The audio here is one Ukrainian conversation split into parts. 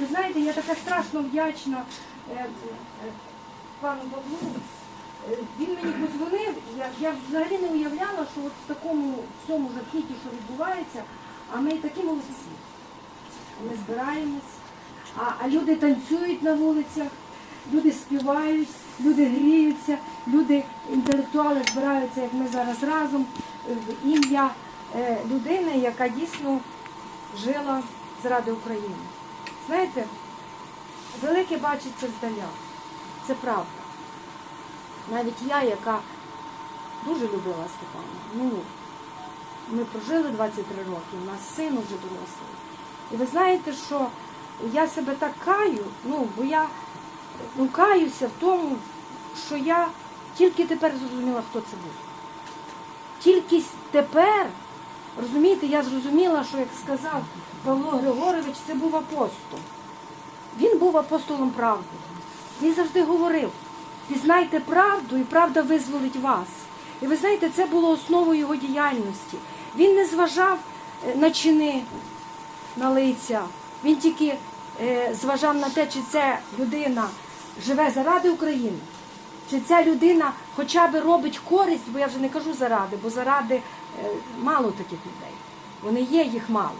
Ви знаєте, я така страшно вдячна е, е, пану Павлу. Е, Він мені подзвонив, я, я взагалі не уявляла, що от в такому всьому жахіті, що відбувається, а ми такі молодці. Ми збираємось, а, а люди танцюють на вулицях, люди співають, люди гріються, люди, інтелектуали збираються, як ми зараз разом, ім'я людини, яка дійсно жила заради України. Знаєте, велике бачиться здаля. Це правда. Навіть я, яка дуже любила Степана, ну, ми прожили 23 роки, у нас син уже дорослий. І ви знаєте, що я себе так каю, ну, бо я ну, каюся в тому, що я тільки тепер зрозуміла, хто це був. Тільки тепер, розумієте, я зрозуміла, що, як сказав Павло Григорович, це був апостол. Він був апостолом правди. Він завжди говорив: пізнайте правду, і правда визволить вас. І ви знаєте, це було основою його діяльності. Він не зважав е, на чини, на лиця. Він тільки е, зважав на те, чи ця людина живе заради України, чи ця людина хоча б робить користь, бо я вже не кажу заради, бо заради е, мало таких людей. Вони є, їх мало.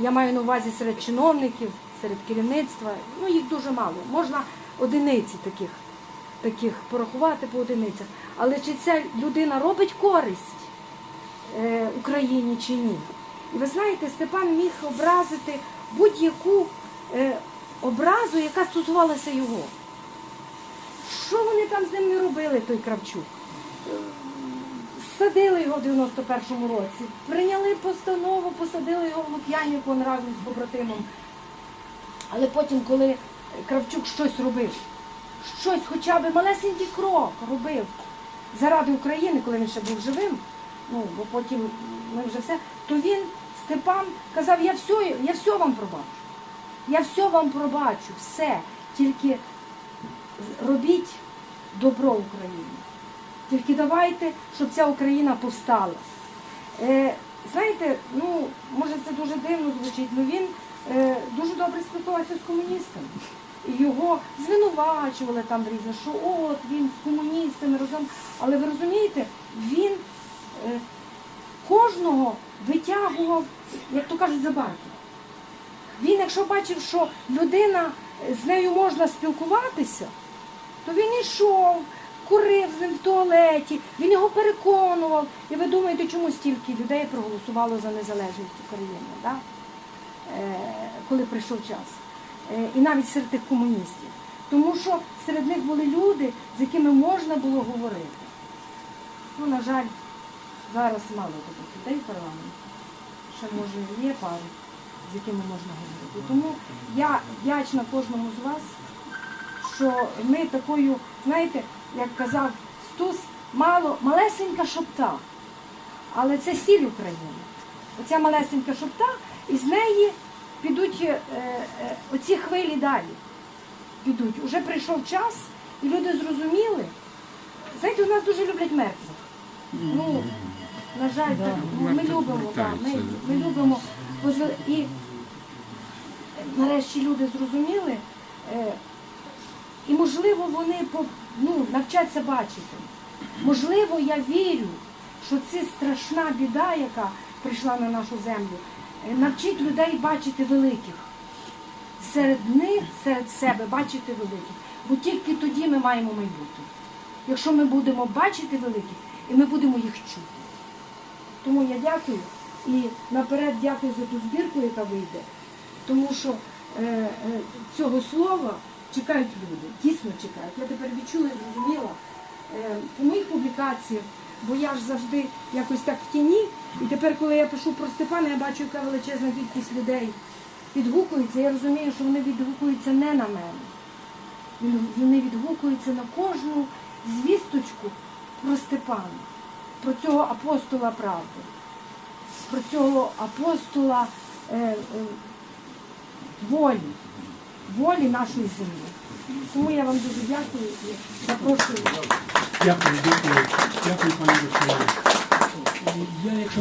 Я маю на увазі серед чиновників, серед керівництва, ну їх дуже мало. Можна одиниці таких, таких порахувати по одиницях. Але чи ця людина робить користь е, Україні чи ні? І ви знаєте, Степан міг образити будь-яку е, образу, яка стосувалася його. Що вони там з ним не робили, той Кравчук? Садили його в 91-му році, прийняли постанову, посадили його в Лук'янівку разом з побратимом. Але потім, коли Кравчук щось робив, щось, хоча б малесенький крок робив заради України, коли він ще був живим, ну, бо потім ми вже все, то він, Степан, казав, я все, я все вам пробачу. Я все вам пробачу, все. Тільки робіть добро Україні. Тільки давайте, щоб ця Україна повстала. Е, знаєте, ну, може це дуже дивно звучить, але він е, дуже добре спілкувався з комуністами. Його звинувачували там різне, що от він з комуністами разом. Але ви розумієте, він е, кожного витягував, як то кажуть, за барки. Він, якщо бачив, що людина е, з нею можна спілкуватися, то він йшов, курив в туалеті, він його переконував. І ви думаєте, чому стільки людей проголосувало за незалежність України, да? е, коли прийшов час? Е, і навіть серед тих комуністів. Тому що серед них були люди, з якими можна було говорити. Ну, на жаль, зараз мало таких людей в парламенті. Ще може є пару, з якими можна говорити. Тому я вдячна кожному з вас, що ми такою, знаєте, як казав Стус, мало, малесенька шопта, але це сіль України. Оця малесенька шопта, і з неї підуть е, е, оці хвилі далі. Підуть. Уже прийшов час, і люди зрозуміли. Знаєте, у нас дуже люблять мертвих. Ну, на жаль, так, ну, ми любимо, так, ми, ми любимо. І нарешті люди зрозуміли, е, і можливо вони ну, навчаться бачити. Можливо, я вірю, що це страшна біда, яка прийшла на нашу землю, е, навчить людей бачити великих. Серед них, серед себе бачити великих. Бо тільки тоді ми маємо майбутнє. Якщо ми будемо бачити великих, і ми будемо їх чути. Тому я дякую і наперед дякую за ту збірку, яка вийде. Тому що е, е, цього слова чекають люди, дійсно чекають. Я тепер відчула і зрозуміла е, по моїх публікаціях, бо я ж завжди якось так в тіні. І тепер, коли я пишу про Степана, я бачу, яка величезна кількість людей відгукується. Я розумію, що вони відгукуються не на мене. Вони відгукуються на кожну звісточку про Степана, про цього апостола правди, про цього апостола е, е, волі, волі нашої землі. Тому я вам дуже дякую і запрошую. Дякую, дякую, дякую, пані Михайло. Я, якщо